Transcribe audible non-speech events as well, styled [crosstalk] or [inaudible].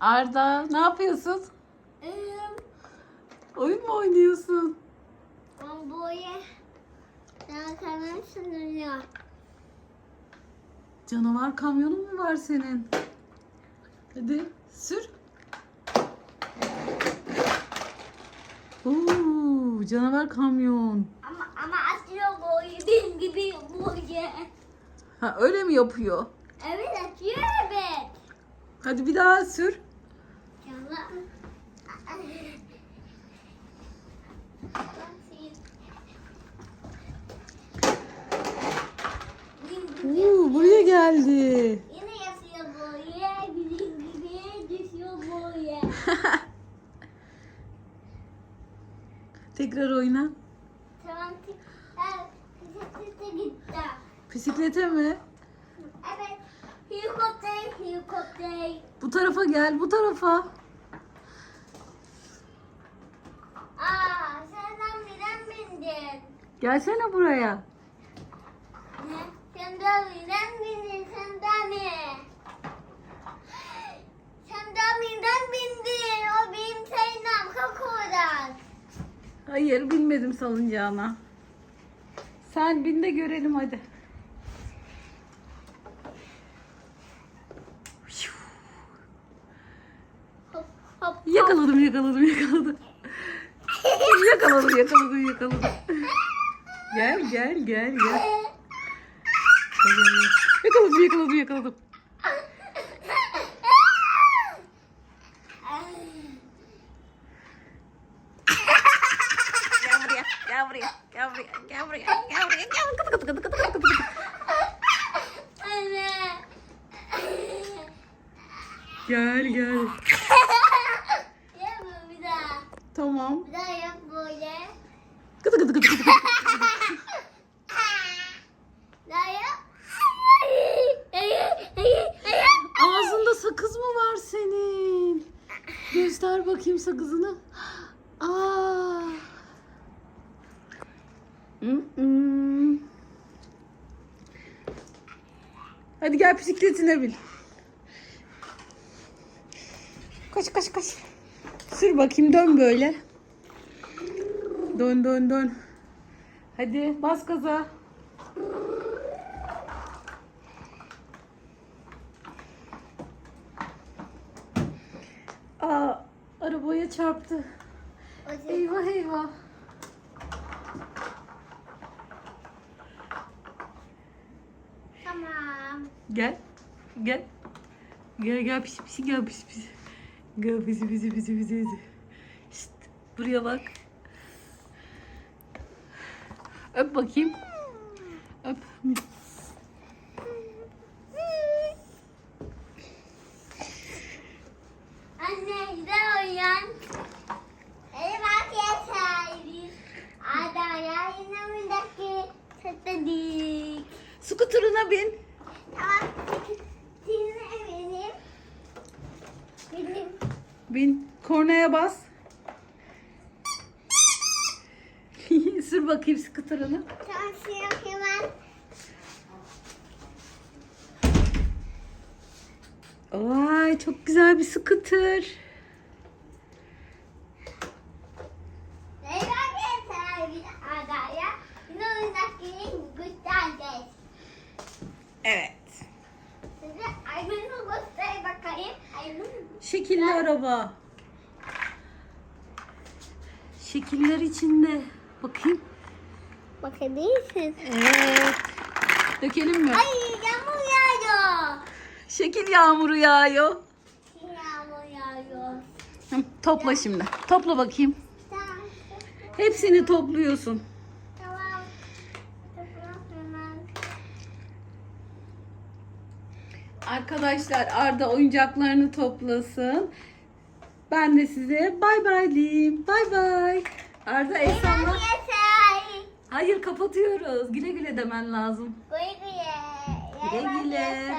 Arda ne yapıyorsun? Ee, Oyun mu oynuyorsun? Ben boya daha kanal sınırıyor. Canavar kamyonun mu var senin? Hadi sür. Oo, canavar kamyon. Ama ama atıyor boyu benim gibi boyu. Ha öyle mi yapıyor? Evet atıyor evet. Hadi bir daha sür. Oo, buraya geldi. Yine yapıyor boya, bizim gibi düşüyor boya. Tekrar oyna. Tamam, bisiklete gitti. Bisiklete mi? Evet, helikopter. Bu tarafa gel, bu tarafa. Aa, sen neden bindin? Gelsene buraya. Ne? Sen de neden bindin? Sen de mi? Sen de neden bindin? O benim sayınam. Kalk oradan. Hayır, binmedim salıncağına. Sen bin de görelim hadi. Yakaladım, yakaladım, yakaladım. yakaladım, yakaladım, yakaladım. Gel, gel, gel, gel. Yakaladım, yakaladım, yakaladım. Gel buraya, gel buraya, gel buraya, gel buraya, gel buraya, gel. Kıtı kıtı kıtı kıtı kıtı kıtı. Gel, gel. Tamam. Bir daha yap böyle. Kıtı kıtı kıtı kıtı. Daha yap. Ağzında sakız mı var senin? Göster bakayım sakızını. Aa. Hadi gel bisikletine bin. Koş koş koş. Sür bakayım dön böyle. Dön dön dön. Hadi bas gaza. Aa, arabaya çarptı. Eyvah eyvah. Tamam. Gel. Gel. Gel gel pisi pisi gel pisi pisi. Gel pisi pisi pisi pisi pisi. Şşt, buraya bak. Öp bakayım. Öp. Anne güzel oyun. Hadi bak yeter. Adaya yanımdaki sattık. Skuterına bin. Tamam. Senin benim. Benim. Bin. Kornaya bas. [laughs] Sür bakayım skuterını. Tamam şimdi hemen. Vay çok güzel bir skuter. Hadi bak yeter. Bir adaya yanımdaki göstereceğiz. Evet. Size Ayman'ı göster bakayım. Ayman. Şekilli araba. Şekiller içinde. Bakayım. Bakabilirsin. Evet. Dökelim mi? Ay yağmur yağıyor. Şekil yağmuru yağıyor. Yağmur yağıyor. Hı, Topla şimdi. Topla bakayım. Hepsini topluyorsun. Tamam. Tamam hemen. Arkadaşlar Arda oyuncaklarını toplasın. Ben de size bay bay diyeyim. Bay bay. Arda yeter. Hayır kapatıyoruz. Güle güle demen lazım. Güle güle. Güle [laughs] güle.